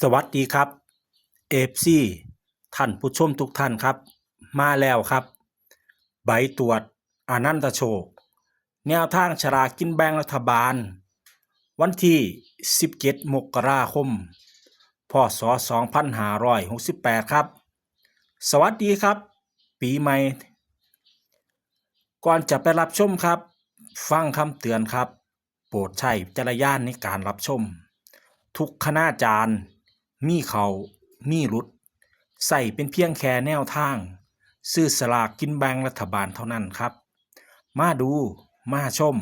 สวัสดีครับเอฟซีท่านผู้ชมทุกท่านครับ มาแล้วครับ ใบตรวจอนันตโชค แนวทางฉลากินแบ่งรัฐบาล วันที่ 17 มกราคม พศ 2568 ครับ สวัสดีครับ ปีใหม่ ก่อนจะไปรับชมครับ ฟังคำเตือนครับ โปรดใช้จรณญาณในการรับชมทุกคณาจารย์ มีเขามีรุดใส่เป็นเพียงแค่แนวทาง ซื้อสลากกินแบ่งรัฐบาลเท่านั้นครับ มาดู มาชม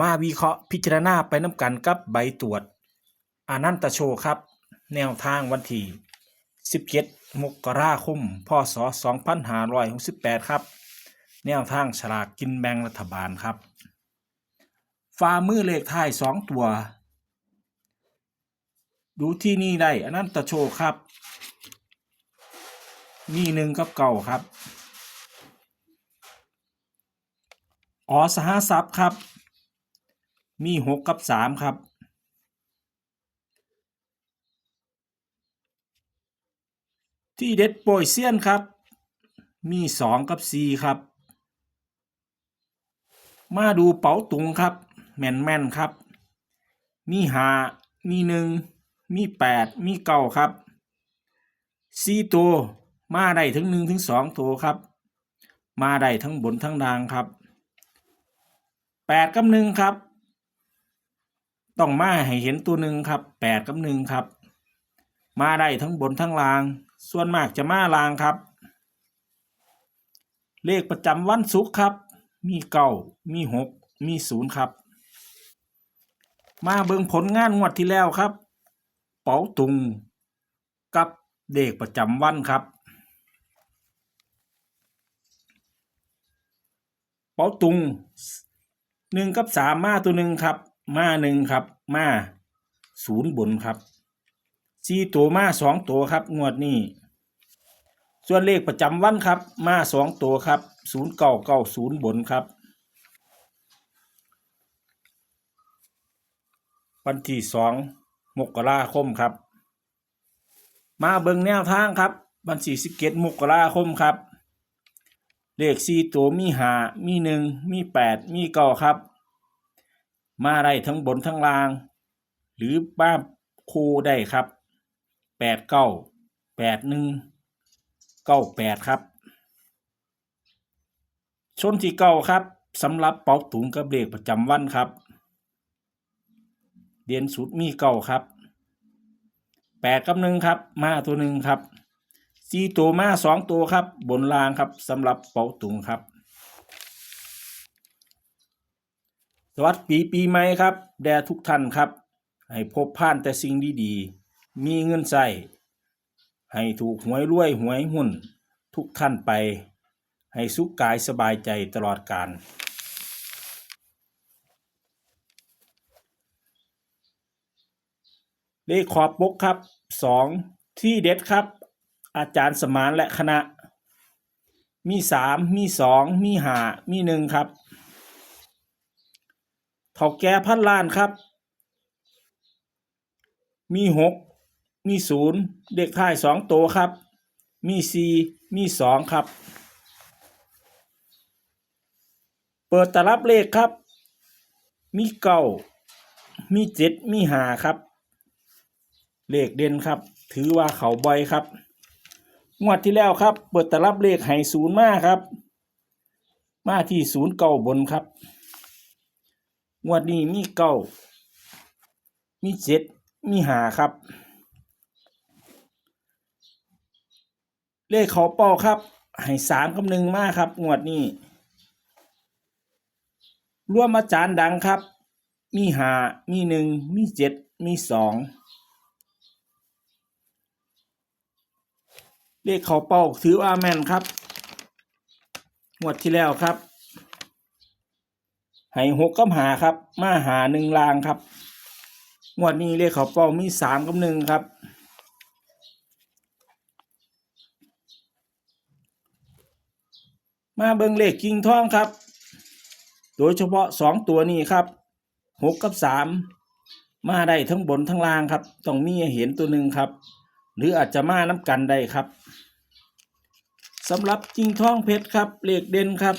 มาวิเคราะห์พิจารณาไปน้ำกันกับใบตรวจ อานันตโชครับ แนวทางวันที่17 มกราคม พศ 2568 ครับ แนวทางฉลากกินแบ่งรัฐบาลครับฝ่ามือเลขท้าย 2 ตัว ดูที่นี่ได้อนันตะโชครับมีหนึ่งกับเก่าครับออสหทรัพย์ครับ มีหกกับสามครับ ที่เด็ดโปรยเซียนครับ มีสองกับสี่ครับ มาดูเป๋าตุงครับ แม่นแม่นครับ มีหามีหนึ่ง มีแปดมีเก้าครับสี่ตัวมาได้ถึงหนึ่งถึงสองตัวครับ มาได้ทั้งบนทั้งล่างครับแปดกับหนึ่งครับ ต้องมาให้เห็นตัวหนึ่งครับแปดกับหนึ่งครับ มาได้ทั้งบนทั้งล่าง ส่วนมากจะมาล่างครับ เลขประจำวันศุกร์ครับ มีเก้ามีหกมีศูนย์ครับ มาเบิ่งผลงานงวดที่แล้วครับ ป๋าตุง กับเด็กประจำวันครับ เป๋าตุงหนึ่งกับสามมาตัวหนึ่งครับ มาหนึ่งครับ มาศูนย์บนครับสี่ตัวมาสองตัวครับ งวดนี้ ส่วนเลขประจำวันครับ มาสองตัวครับศูนย์เก้าเก้าศูนย์บนครับ วันที่สอง มกราคมครับ มาเบิ่งแนวทางครับ วันที่สิบเจ็ดมกราคมครับ เลขสี่ตัวมีหามีหนึ่งมีแปดมีเก้าครับ มาได้ทั้งบนทั้งล่าง หรือบ้าคูได้ครับแปดเก้าแปดหนึ่งเก้าแปดครับชนที่เก้าครับสำหรับเป๋าตุงกับเลขประจำวันครับ เดียนสุดมีเก้าครับแปดกับหนึ่งครับ มาตัวหนึ่งครับสี่ตัวมาสองตัวครับ บนรางครับสำหรับเป๋าตุงครับ สวัสดีปีใหม่ครับ แด่ทุกท่านครับ ให้พบผ่านแต่สิ่งดีๆ มีเงินใส่ให้ถูกหวยรวยหวยหุ้น ทุกท่านไป ให้สุขกายสบายใจตลอดกาล เลขขอบปกครับสองที่เด็ดครับ อาจารย์สมานและคณะ มีสามมีสองมีหามีหนึ่งครับเท่าแก่พันล้านครับ มีหกมีศูนย์เด็กท้ายสองตัวครับ มีสี่มีสองครับ เปิดตลับเลขครับ มีเก้ามีเจ็ดมีหาครับ เลขเด่นครับ ถือว่าเขาบ่อยครับ งวดที่แล้วครับ เปิดตลับเลขให้ศูนย์มาครับ มาที่ศูนย์เก้าบนครับ งวดนี้มีเก้ามีเจ็ดมีหาครับ เลขเขาเป้าครับให้สามกับหนึ่งมาครับ งวดนี้ร่วมอาจารย์ดังครับ มีหามีหนึ่งมีเจ็ดมีสอง เลขเขาเป้าถือว่าแม่นครับงวดที่แล้วครับให้หกกับหาครับ มาหาหนึ่งลางครับงวดนี้เลขเขาเป้ามีสามกับหนึ่งครับมาเบิงเลขกิ่งทองครับ โดยเฉพาะสองตัวนี้ครับหกกับสามมาได้ทั้งบนทั้งล่างครับ ต้องมีเห็นตัวหนึ่งครับ หรืออาจจะมาน้ำกันได้ครับ สำหรับจิงท้องเพชรครับเหลขเด่นครับ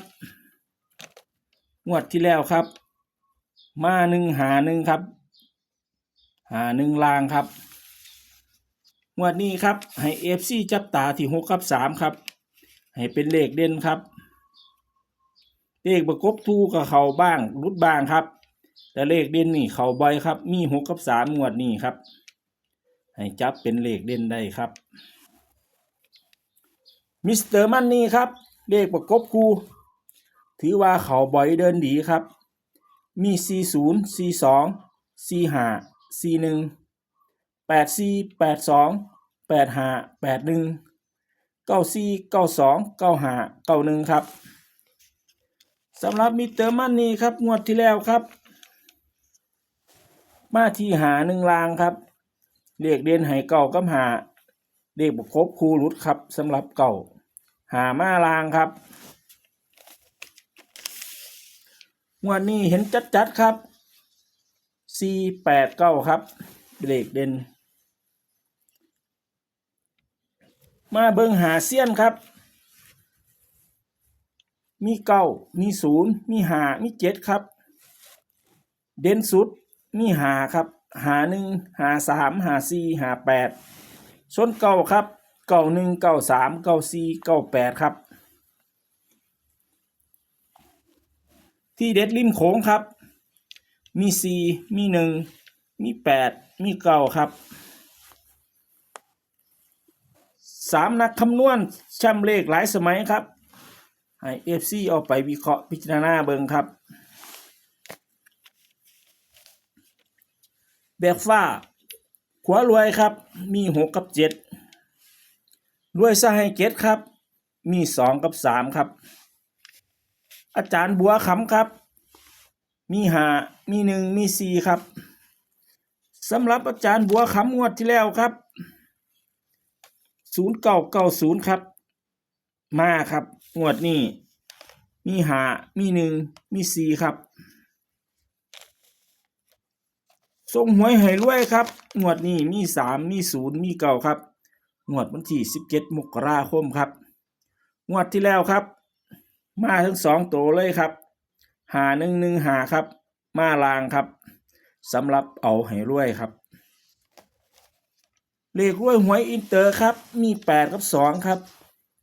งวดที่แล้วครับ มาหนึ่งหาหนึ่งครับหาหนึ่งลางครับ งวดนี้ครับให้เอฟซีจับตาที่หกกับสามครับ ให้เป็นเลขเด่นครับเลขประกบทูกับเขาบ้างรุดบ้างครับ แต่เลขเด่นนี่เขาบ่อยครับ มีหกกับสามงวดนี้ครับ ให้จับเป็นเลขเด่นได้ครับ มิสเตอร์มันนี่ครับเลขประกบคูถือว่าเขาบ่อยเดินดีครับ มี 40 42 45 41 84 82 85 81 94 92 95 91 ครับสำหรับมิสเตอร์มันนี่ครับ งวดที่แล้วครับ มาที่หาหนึ่งลางครับเลขเด่นให้เก่ากับหา เลขประกบคูรุดครับสำหรับเก่า หามาลางครับวดนี้เห็นจัดๆครับ4 8 9ครับเลขเด่น มาเบิงหาเซียนครับ มีเก้ามีศูนย์มีหามีเจ็ดครับ เด่นสุดมีหาครับ หาหนึ่งหาสามหาสี่หาแปด ส่วนเก้าครับเก้าหนึ่งเก้าสามเก้าสี่เก้าแปดครับ ที่เด็ดริมโขงครับ มีสี่มีหนึ่งมีแปดมีเก้าครับสามนักคำนวณช่ำเลขหลายสมัยครับให้เอฟซีเอาไปวิเคราะห์พิจารณาเบิงครับ แบกฟ้า วารวยครับ มีหกกับเจ็ดรวยซะให้เจ็ดครับ มีสองกับสามครับ อาจารย์บัวขำครับ มีหามีหนึ่งมีสี่ครับสำหรับอาจารย์บัวขำงวดที่แล้วครับศูนย์เก้าเก้าศูนย์ครับ มาครับ งวดนี้ มีหามีหนึ่งมีสี่ครับ ส่งหวยให้รวยครับงวดนี้มีสามมีศูนย์มีเก้าครับงวดวันที่สิบเจ็ดมกราคมครับงวดที่แล้วครับ มาทั้งสองตัวเลยครับหาหนึ่งหนึ่งหาครับ มาลางครับสำหรับเอาให้รวยครับ เลขรวยหวยอินเตอร์ครับ มีแปดกับสองครับ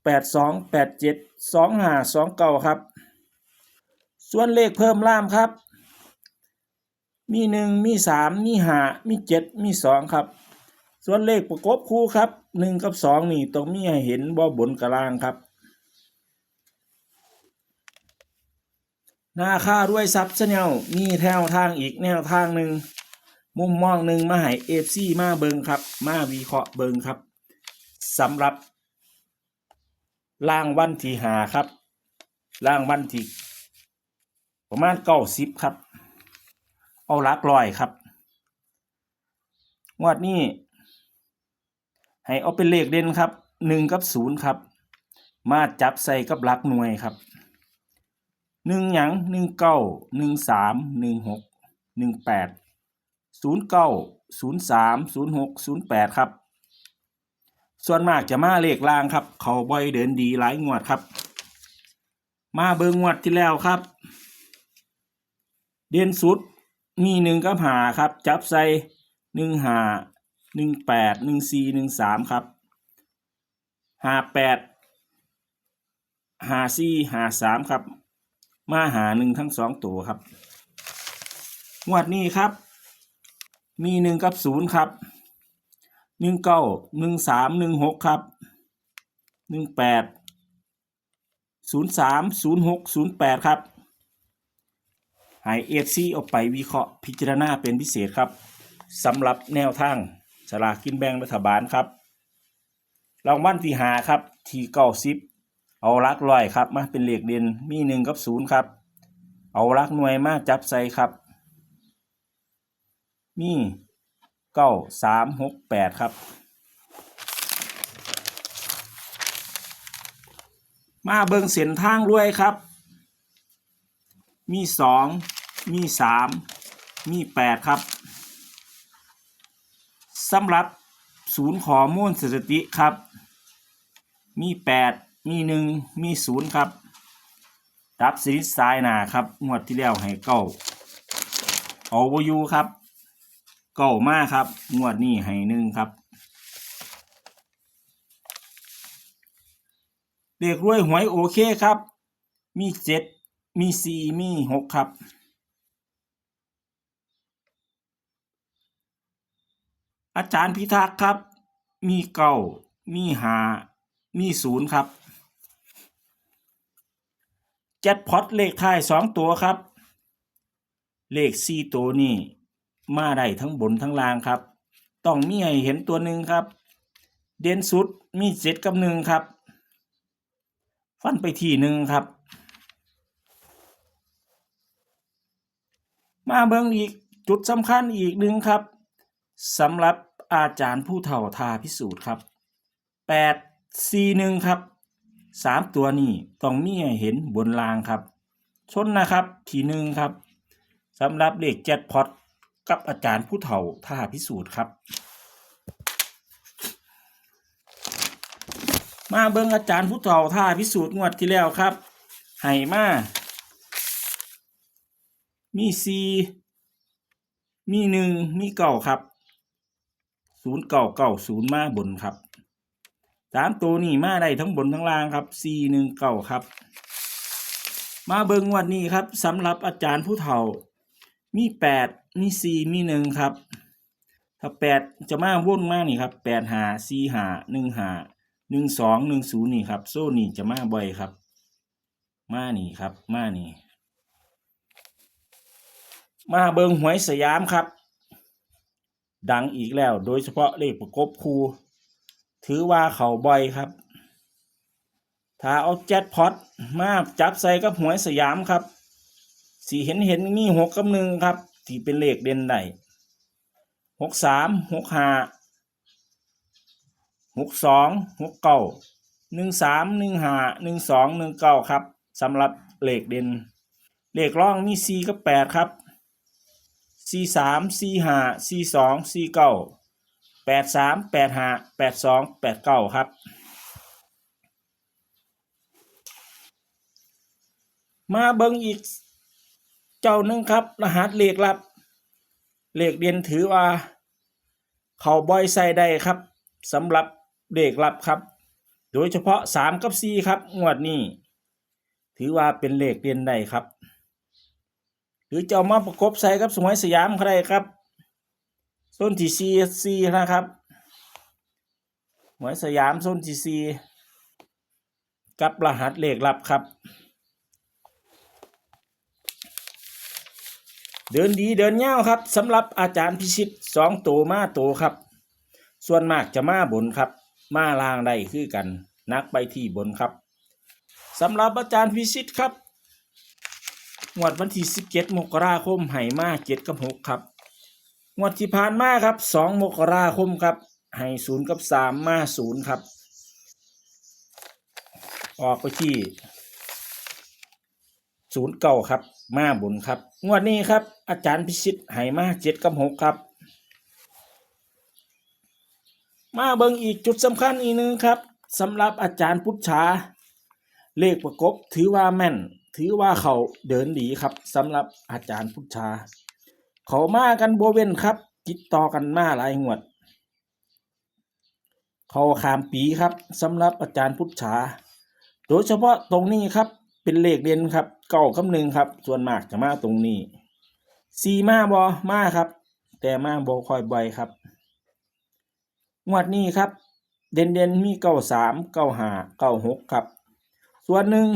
แปดสองแปดเจ็ดสองหาสองเก้าครับ ส่วนเลขเพิ่มล่ามครับ มีหนึ่งมีสามมีห้ามีเจ็ดมีสองครับ ส่วนเลขประกบคู่ครับหนึ่งกับสองนี่ต้องมีให้เห็นบ่บนกลางครับหน้าค่ารวยทรัพย์เนลมีแนวทางอีกแนวทางหนึ่งมุมมองหนึ่งมาให้เอฟซีมาเบิงครับ มาวิเคราะห์เบิงครับสำหรับล่างวันที่หาครับล่างวันที่ประมาณเก้าสิบครับ เอาลักลอยครับ งวดนี้ ให้เอาเป็นเลขเด่นครับหนึ่งกับศูนย์ครับ มาจับใส่กับลักหน่วยครับหนึ่งหยังหนึ่งเก้าหนึ่งสามหนึ่งหกหนึ่งแปดศูนย์เก้าศูนย์สามศูนย์หกศูนย์แปดครับ ส่วนมากจะมาเลขล่างครับ เขาบ่อยเดินดีหลายงวดครับ มาเบิงงวดที่แล้วครับ เด่นสุด มีหนึ่งกับหาครับ จับใส่หนึ่งหาหนึ่งแปดหนึ่งสี่หนึ่งสามครับหาแปดหาสี่หาสามครับ มาหาหนึ่งทั้งสองตัวครับ งวดนี้ครับ มีหนึ่งกับศูนย์ครับหนึ่งเก้าหนึ่งสามหนึ่งหกครับหนึ่งแปดศูนย์สามศูนย์หกศูนย์แปดครับ ให้เอฟซีออกไปวิเคราะห์พิจารณาเป็นพิเศษครับสำหรับแนวทางสลากกินแบ่งรัฐบาลครับรางวัลที่หาครับทีเก้าสิบเอาลักร้อยครับมาเป็นเหลขเด่นมีหนึ่งกับศูนย์ครับ เอาลักหน่วยมาจับใส่ครับ มีเก้าสามหกแปดครับ มาเบิงเส้นทางรวยครับ มีสอง มีสามมีแปดครับสำหรับศูนย์ข้อมูลสถิติครับ มีแปดมีหนึ่งมีศูนย์ครับดับสนิทสายหนาครับงวดที่แล้วให้เก้าเอาวอยูครับเก้ามาครับงวดนี้ให้หนึ่งครับเด็กรวยหวยโอเคครับ มีเจ็ดมีสี่มีหกครับ อาจารย์พิทักษ์ครับ มีเก้ามีหามีศูนย์ครับแจ็คพอตเลขท้ายสองตัวครับ เลขสี่ตัวนี่มาได้ทั้งบนทั้งล่างครับ ต้องมีให้เห็นตัวหนึ่งครับ เด่นสุดมีเจ็ดกับหนึ่งครับ ฟันไปทีหนึ่งครับ มาเบิ่งอีกจุดสำคัญอีกหนึ่งครับสำหรับ อาจารย์ผู้เฒ่าทาพิสูจน์ครับแปดสี่หนึ่งครับสามตัวนี้ต้องมีให้เห็นบนรางครับ ชนนะครับทีหนึ่งครับสำหรับเลขแจ็คพอตกับอาจารย์ผู้เฒ่าทาพิสูจน์ครับ มาเบิ่งอาจารย์ผู้เฒ่าท่าพิสูจน์งวดที่แล้วครับให้มา มีสีมีหนึ่งมีเก่าครับ ศูนย์เก่าเก่าศูนย์มาบนครับสามตัวนี้มาได้ทั้งบนทั้งล่างครับสี่หนึ่งเก่าครับ มาเบิงวดนี้ครับสำหรับอาจารย์ผู้เฒ่า มีแปดมีสี่มีหนึ่งครับ ถ้าแปดจะมาวนมานี่ครับแปดหาสี่หาหนึ่งหาหนึ่งสองหนึ่งศูนย์นี่ครับ โซ่นี่จะมาบ่อยครับ มานี่ครับ มานี่ มาเบิงหวยสยามครับ ดังอีกแล้ว โดยเฉพาะเลขประกบคูถือว่าเขาบ่อยครับ ถ้าเอาแจ็คพอตมาจับใส่กับหวยสยามครับ สีเห็นเห็นมีหกกับหนึ่งครับ ที่เป็นเลขเด่นได้หกสามหกห้าหกสองหกเก้าหนึ่งสามหนึ่งห้าหนึ่งสองหนึ่งเก้าครับสำหรับเลขเด่นเลขร่องมีสี่กับแปดครับ สี่สามสี่ห้าสี่สองสี่เก้าแปดสามแปดห้าแปดสองแปดเก้าครับ มาเบิ้งอีกเจ้าหนึ่งครับ รหัสเลขลับ เลขเด่นถือว่า เขาบอยใส่ได้ครับสำหรับเด็กลับครับ โดยเฉพาะสามกับสี่ครับ งวดนี้ ถือว่าเป็นเลขเด่นได้ครับ หรือจะเอามาประกบใส่กับสมัยสยามก็ได้ครับส้นที่ซีซีนะครับหวยสยามส้นที่ซีกับรหัสเลขลับครับ เดินดีเดินเงาวครับสำหรับอาจารย์พิชิตสองตัวมาตัวครับ ส่วนมากจะมาบนครับ มาล่างได้คือกัน นักไปที่บนครับสำหรับอาจารย์พิชิตครับ งวดวันที่17มกราคมให้มา7กับ6ครับ งวดที่ผ่านมาครับ2มกราคมครับให้0กับ3มา0ครับ ออกไปที่ศูนย์เก่าครับ มาบนครับ งวดนี้ครับ อาจารย์พิชิตให้มา7กับ6ครับ มาเบิ่งอีกจุดสำคัญอีกหนึ่งครับสำหรับอาจารย์พุทธาเลขประกบถือว่าแม่น ถือว่าเขาเดินดีครับสำหรับอาจารย์พุทธา เขามากันโบเวนครับติดต่อกันมาหลายงวด เขาขามปีครับสำหรับอาจารย์พุทธา โดยเฉพาะตรงนี้ครับเป็นเลขเด่นครับเก้าคำหนึ่งครับ ส่วนมากจะมาตรงนี้สีมาบอมาครับ แต่มาบอคอยบ่อยครับงวดนี้ครับ เด่นเด่นมีเก้าสามเก้าห้าเก้าหกครับ ส่วนหนึ่ง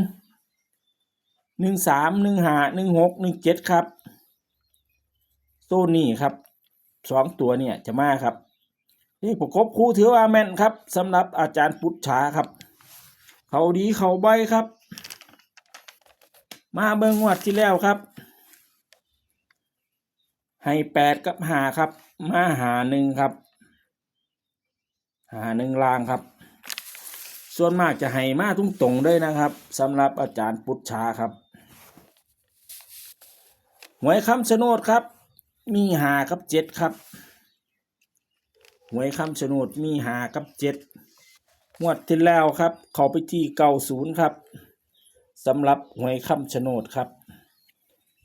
หนึ่งสามหนึ่งห้าหนึ่งหกหนึ่งเจ็ดครับโซนี่ครับสองตัวเนี่ยจะมาครับนี่ประกบคู่ถือว่าแม่นครับสำหรับอาจารย์พุทธาครับ เขาดีเขาใบครับ มาเบิ่งงวดที่แล้วครับ ให้แปดกับหาครับ มาหาหนึ่งครับหาหนึ่งลางครับ ส่วนมากจะให้มาทุ่งตรงด้วยนะครับสำหรับอาจารย์พุทธาครับ หวยคำชะโนดครับ มีหากับเจ็ดครับหวยคำชะโนดมีหากับเจ็ดงวดที่แล้วครับ เขาไปที่เก้าศูนย์ครับสำหรับหวยคำชะโนดครับ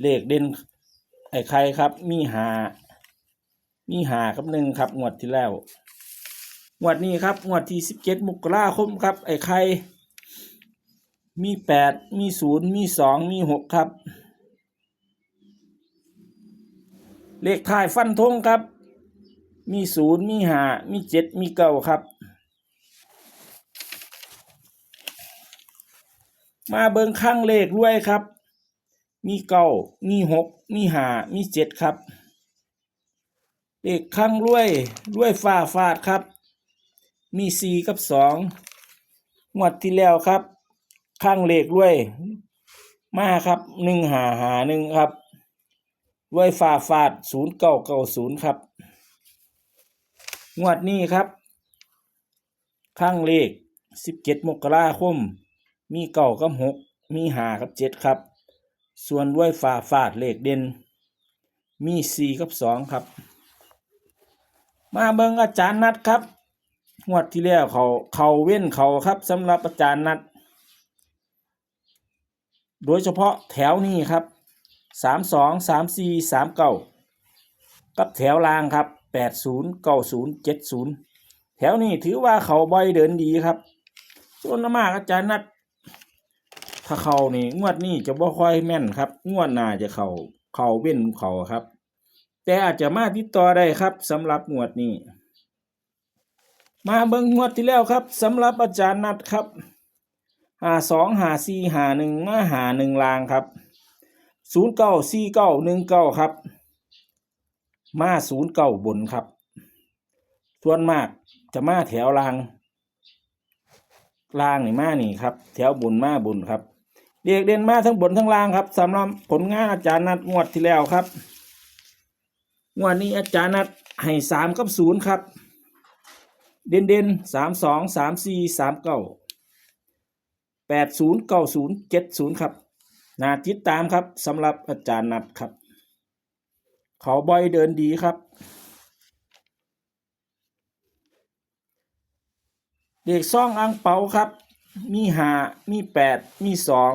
เลขเด่นไอ้ใครครับ มีหามีหากับหนึ่งครับงวดที่แล้วงวดนี้ครับงวดที่สิบเจ็ดมกราคมครับ ไอ้ใครมีแปดมีศูนย์มีสองมีหกครับ เลขท้ายฟันธงครับ มีศูนย์มีหามีเจ็ดมีเก้าครับ มาเบิ่งข้างเลขด้วยครับ มีเก้ามีหกมีหามีเจ็ดครับ เลขข้างรวยรวยฟาฟาดครับ มีสี่กับสองงวดที่แล้วครับ ข้างเลขรวย มาครับหนึ่งหาหาหนึ่งครับ รวยฟ้าฟาดศูนย์เก้าเก้าศูนย์ครับ งวดนี้ครับข้างเลขสิบเจ็ดมกราคม มีเก้ากับหกมีหากับเจ็ดครับ ส่วนด้วยฝ่าฟาดเลขเด่น มีสี่กับสองครับ มาเบิ่งอาจารย์นัดครับ งวดที่แล้วเขาเขาเว้นเขาครับสำหรับอาจารย์นัด โดยเฉพาะแถวนี้ครับ สามสองสามสี่สามเก้ากับแถวล่างครับแปดศูนย์เก้าศูนย์เจ็ดศูนย์แถวนี้ถือว่าเขาบ่อยเดินดีครับส่วนมากอาจารย์นัดถ้าเขานี่งวดนี้จะบ่ค่อยแม่นครับ งวดหน้าจะเขาเขาเว้นเขาครับ แต่อาจจะมาติดต่อได้ครับสำหรับงวดนี้ มาเบิ่งงวดที่แล้วครับสำหรับอาจารย์นัดครับหาสองหาสี่หาหนึ่งมาหาหนึ่งลางครับ ศูนย์เก้าสี่เก้าหนึ่งเก้าครับ มาศูนย์เก้าบนครับ ส่วนมากจะมาแถวลางล่างนี่มานี่ครับ แถวบนมาบนครับเรียกเด่นมาทั้งบนทั้งล่างครับสำหรับผลงานอาจารย์นัดงวดที่แล้วครับงวดนี้อาจารย์นัดให้สามกับศูนย์ครับ เด่นเด่นสามสองสามสี่สามเก้าแปดศูนย์เก้าศูนย์เจ็ดศูนย์ครับ นาติดตามครับสำหรับอาจารย์นัดครับ เขาบอยเดินดีครับ เด็กซ่องอังเปาครับ มีหามีแปดมีสอง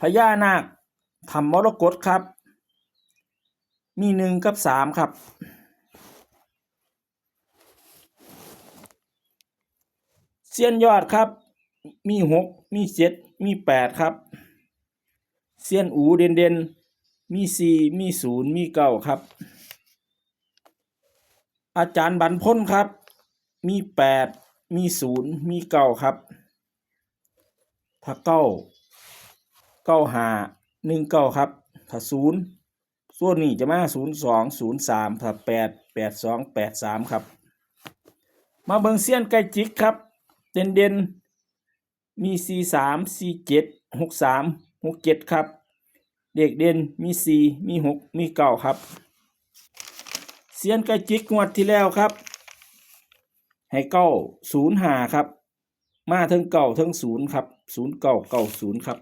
พญานาคทำมรกตครับ มีหนึ่งกับสามครับเซียนยอดครับ มีหกมีเจ็ด มีแปดครับ เซียนอูเด่นเด่นมีสี่มีศูนย์มีเก้าครับ อาจารย์บันพ้นครับ มีแปดมีศูนย์มีเก้าครับถ้าเก้าเก้าหาหนึ่งเก้าครับ ถ้าศูนย์ส่วนนี้จะมาศูนย์สองศูนย์สามถ้าแปดแปดสองแปดสามครับ มาเบิงเซียนไก่จิกครับ เด่นเด่น มีสี่สามสี่เจ็ดหกสามหกเจ็ดครับ เด็กเด่นมีสี่มีหกมีเก้าครับเซียนไก่จิกงวดที่แล้วครับ ให้เก้าศูนย์หาครับ มาทั้งเก้าทั้งศูนย์ครับศูนย์เก้าเก้าศูนย์ครับ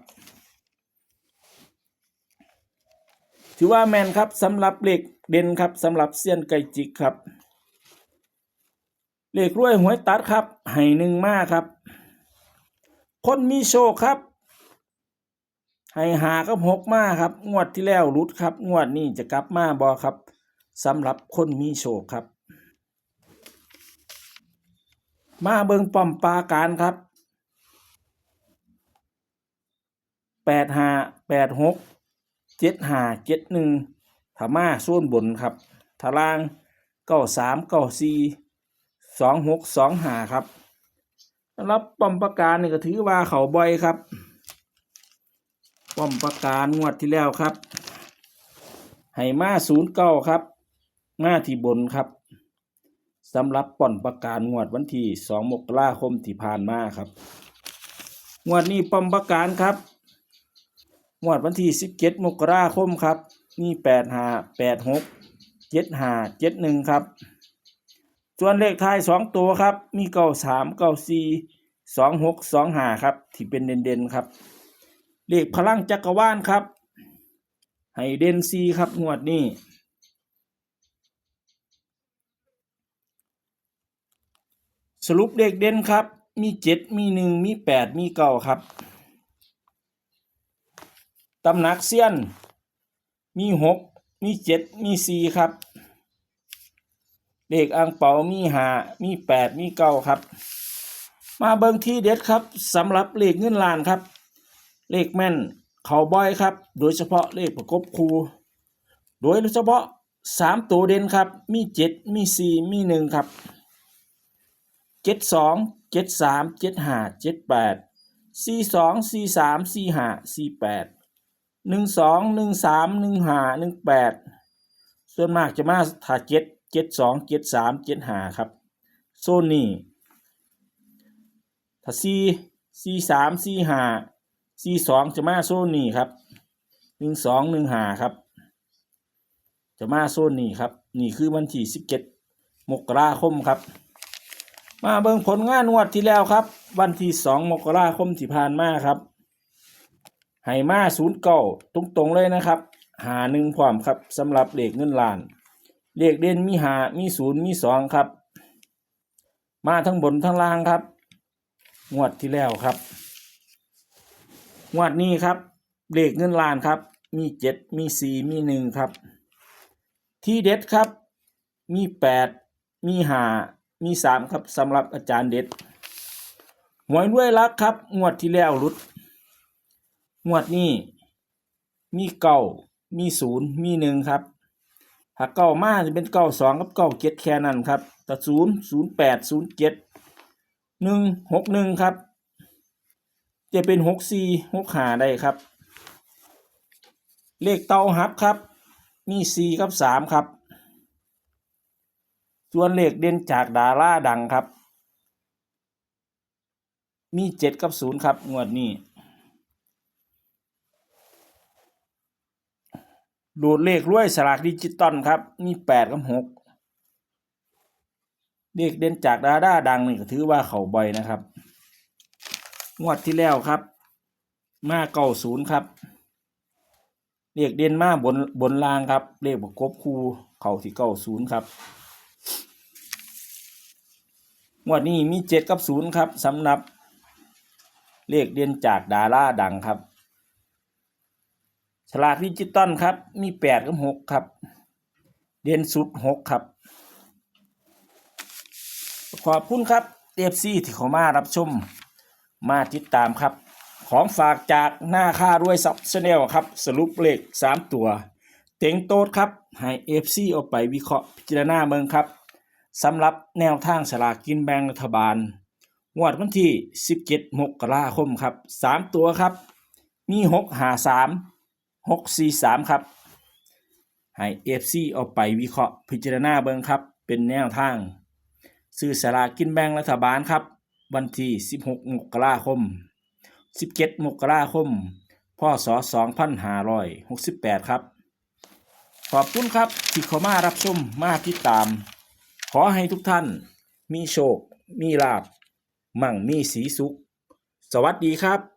ถือว่าแมนครับสำหรับเลขเด่นครับสำหรับเซียนไก่จิกครับเลขรวยหวยตัดครับให้หนึ่งมาครับ คนมีโชคครับ ให้หากับหกมาครับ งวดที่แล้วรุดครับ งวดนี้จะกลับมาบอครับสำหรับคนมีโชคครับ มาเบิงป้อมปาการครับแปดห้าแปดหกเจ็ดห้าเจ็ดหนึ่งถามาส่วนบนครับทารางเก้าสามเก้าสี่สองหกสองห้าครับ สำหรับป้อมปราการนี่ก็ถือว่าเขาบ่อยครับ ป้อมปราการงวดที่แล้วครับให้มาศูนย์เก้าครับมาที่บนครับสำหรับป้อมปราการงวดวันที่สองมกราคมที่ผ่านมาครับ งวดนี้ป้อมปราการครับ งวดวันที่สิบเจ็ดมกราคมครับ มีแปดห้าแปดหกเจ็ดห้าเจ็ดหนึ่งครับ ส่วนเลขท้ายสองตัวครับ มีเก้าสามเก้าสี่สองหกสองห้าครับ ที่เป็นเด่นๆครับ เลขพลังจักรวาลครับให้เด่นซีครับงวดนี้สรุปเลขเด่นครับ มีเจ็ดมีหนึ่งมีแปดมีเก้าครับตำหนักเซียน มีหกมีเจ็ดมีสี่ครับ เลขอังเปามีหามีแปดมีเก้าครับ มาเบิ่งที่เด็ดครับสำหรับเลขเงินล้านครับ เลขแม่นเขาบอยครับ โดยเฉพาะเลขประกบคูโดยเฉพาะสามตัวเด่นครับ มีเจ็ดมีสี่มีหนึ่งครับเจ็ดสองเจ็ดสามเจ็ดห้าเจ็ดแปดสี่สองสี่สามสี่ห้าสี่แปดหนึ่งสองหนึ่งสามหนึ่งห้าหนึ่งแปดส่วนมากจะมาถ้าเจ็ด เจ็ดสองเจ็ดสามเจ็ดหาครับ โซนนี้ถ้าสี่สี่สามสี่ห้าสี่สองจะมาโซนนี้ครับหนึ่งสองหนึ่งหาครับ จะมาโซนนี้ครับ นี่คือวันที่สิบเจ็ดมกราคมครับ มาเบิ่งผลงานงวดที่แล้วครับ วันที่สองมกราคมที่ผ่านมาครับให้มาศูนย์เก้าตรงๆเลยนะครับ หาหนึ่งพร้อมครับสำหรับเลขเงินล้าน เลขเด่นมีหามีศูนย์มีสองครับ มาทั้งบนทั้งล่างครับ งวดที่แล้วครับ งวดนี้ครับ เลขเงินล้านครับ มีเจ็ดมีสี่มีหนึ่งครับ ที่เด็ดครับ มีแปดมีหามีสามครับสำหรับอาจารย์เด็ดหวยด้วยลักครับ งวดที่แล้วหลุด งวดนี้ มีเก้ามีศูนย์มีหนึ่งครับ ถ้าเก้ามาจะเป็นเก้าสองกับเก้าเจ็ดแค่นั้นครับแต่ศูนย์ศูนย์แปดศูนย์เจ็ดหนึ่งหกหนึ่งครับ จะเป็นหกสี่หกหาได้ครับ เลขเตาหับครับ มีสี่กับสามครับ ส่วนเลขเด่นจากดาราดังครับ มีเจ็ดกับศูนย์ครับ งวดนี้ ดูดเลขรวยสลากดิจิตอลครับ มีแปดกับหกเลขเด่นจากดาราดังนี่ก็ถือว่าเขาบ่อยนะครับ งวดที่แล้วครับ มาเก้าศูนย์ครับเลขเด่นมาบนบนล่างครับ เลขประกบคูเข่าที่เก้าศูนย์ครับงวดนี้มีเจ็ดกับศูนย์ครับสำหรับเลขเด่นจากดาราดังครับ ฉลากดิจิตอลครับ มีแปดกับหกครับ เด่นสุดหกครับ ขอบคุณครับเอฟซีที่เขามารับชม มาติดตามครับ ของฝากจากหน้าค่ารวยซับชแนลครับ สรุปเลขสามตัว เต็งโต๊ดครับ ให้เอฟซีเอาไปวิเคราะห์พิจารณาเมืองครับสำหรับแนวทางสลากกินแบ่งรัฐบาล งวดวันที่ 17 มกราคมครับ 3 ตัวครับ มี 6 หา 3 6 4 3ครับให้ FC เอาไปวิเคราะห์พิจารณาเบิงครับ เป็นแนวทาง ซื้อสลากกินแบ่งรัฐบาลครับ วันที่16มกราคม17มกราคมพศ2568 ครับ ขอบคุณครับ ที่เข้ามารับชมมาติดตาม ขอให้ทุกท่าน มีโชค มีลาบ มั่งมีสีสุข สวัสดีครับ